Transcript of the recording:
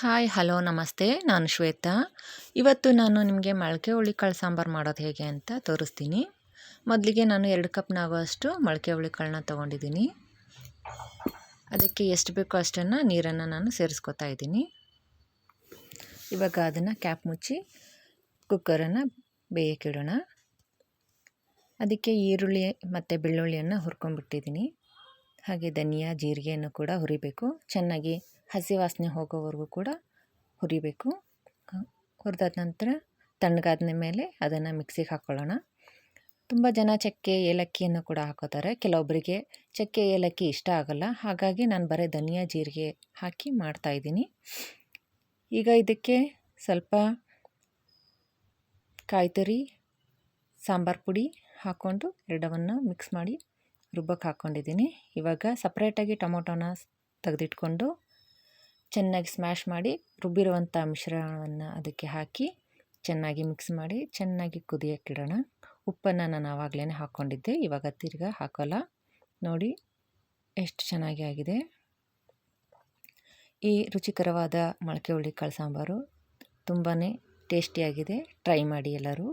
Hi, hello, ನಮಸ್ತೆ. ನಾನು ಶ್ವೇತಾ. ಇವತ್ತು ನಾನು ನಿಮಗೆ ಮೊಳಕೆ ಹುಳಿಕಾಳು ಸಾಂಬಾರು ಮಾಡೋದು ಹೇಗೆ ಅಂತ ತೋರಿಸ್ತೀನಿ. ಮೊದಲಿಗೆ ನಾನು ಎರಡು ಕಪ್ನಾಗುವಷ್ಟು ಮೊಳಕೆ ಹುಳಿಕಾಳನ್ನ ತೊಗೊಂಡಿದ್ದೀನಿ. ಅದಕ್ಕೆ ಎಷ್ಟು ಬೇಕೋ ಅಷ್ಟನ್ನು ನೀರನ್ನು ನಾನು ಸೇರಿಸ್ಕೊತಾ ಇದ್ದೀನಿ. ಇವಾಗ ಅದನ್ನು ಕ್ಯಾಪ್ ಮುಚ್ಚಿ ಕುಕ್ಕರನ್ನು ಬೇಯಕ್ಕಿಡೋಣ ಅದಕ್ಕೆ ಈರುಳ್ಳಿ ಮತ್ತು ಬೆಳ್ಳುಳ್ಳಿಯನ್ನು ಹುರ್ಕೊಂಡ್ಬಿಟ್ಟಿದ್ದೀನಿ. ಹಾಗೆ ಧನಿಯಾ, ಜೀರಿಗೆಯನ್ನು ಕೂಡ ಹುರಿಬೇಕು. ಚೆನ್ನಾಗಿ ಹಸಿ ವಾಸನೆ ಹೋಗೋವರೆಗೂ ಕೂಡ ಹುರಿಬೇಕು. ಹುರಿದಾದ ನಂತರ ತಣ್ಣಗಾದ ಮೇಲೆ ಅದನ್ನು ಮಿಕ್ಸಿಗೆ ಹಾಕ್ಕೊಳ್ಳೋಣ ತುಂಬ ಜನ ಚಕ್ಕೆ, ಏಲಕ್ಕಿಯನ್ನು ಕೂಡ ಹಾಕೋತಾರೆ. ಕೆಲವೊಬ್ಬರಿಗೆ ಚಕ್ಕೆ, ಏಲಕ್ಕಿ ಇಷ್ಟ ಆಗೋಲ್ಲ. ಹಾಗಾಗಿ ನಾನು ಬರೀ ಧನಿಯಾ, ಜೀರಿಗೆ ಹಾಕಿ ಮಾಡ್ತಾಯಿದ್ದೀನಿ ಈಗ ಇದಕ್ಕೆ ಸ್ವಲ್ಪ ಕಾಯಿ ಸಾಂಬಾರ್ ಸಾಂಬಾರು ಪುಡಿ ಹಾಕ್ಕೊಂಡು ಎರಡವನ್ನು ಮಿಕ್ಸ್ ಮಾಡಿ ರುಬ್ಬಕ್ಕೆ ಹಾಕ್ಕೊಂಡಿದ್ದೀನಿ ಇವಾಗ ಸಪ್ರೇಟಾಗಿ ಟೊಮೊಟೊನ ತೆಗೆದಿಟ್ಕೊಂಡು ಚೆನ್ನಾಗಿ ಸ್ಮ್ಯಾಶ್ ಮಾಡಿ ರುಬ್ಬಿರುವಂಥ ಮಿಶ್ರಣವನ್ನು ಅದಕ್ಕೆ ಹಾಕಿ ಚೆನ್ನಾಗಿ ಮಿಕ್ಸ್ ಮಾಡಿ ಚೆನ್ನಾಗಿ ಕುದಿಯೋಕ್ಕಿಡೋಣ. ಉಪ್ಪನ್ನು ನಾನು ಆವಾಗಲೇ ಹಾಕ್ಕೊಂಡಿದ್ದೆ, ಇವಾಗ ತಿರ್ಗಾ ಹಾಕೋಲ್ಲ. ನೋಡಿ ಎಷ್ಟು ಚೆನ್ನಾಗಿ ಆಗಿದೆ. ಈ ರುಚಿಕರವಾದ ಮೊಳಕೆ ಹುಳಿ ಕಾಳು ಸಾಂಬಾರು ತುಂಬಾ ಟೇಸ್ಟಿಯಾಗಿದೆ. ಟ್ರೈ ಮಾಡಿ ಎಲ್ಲರೂ.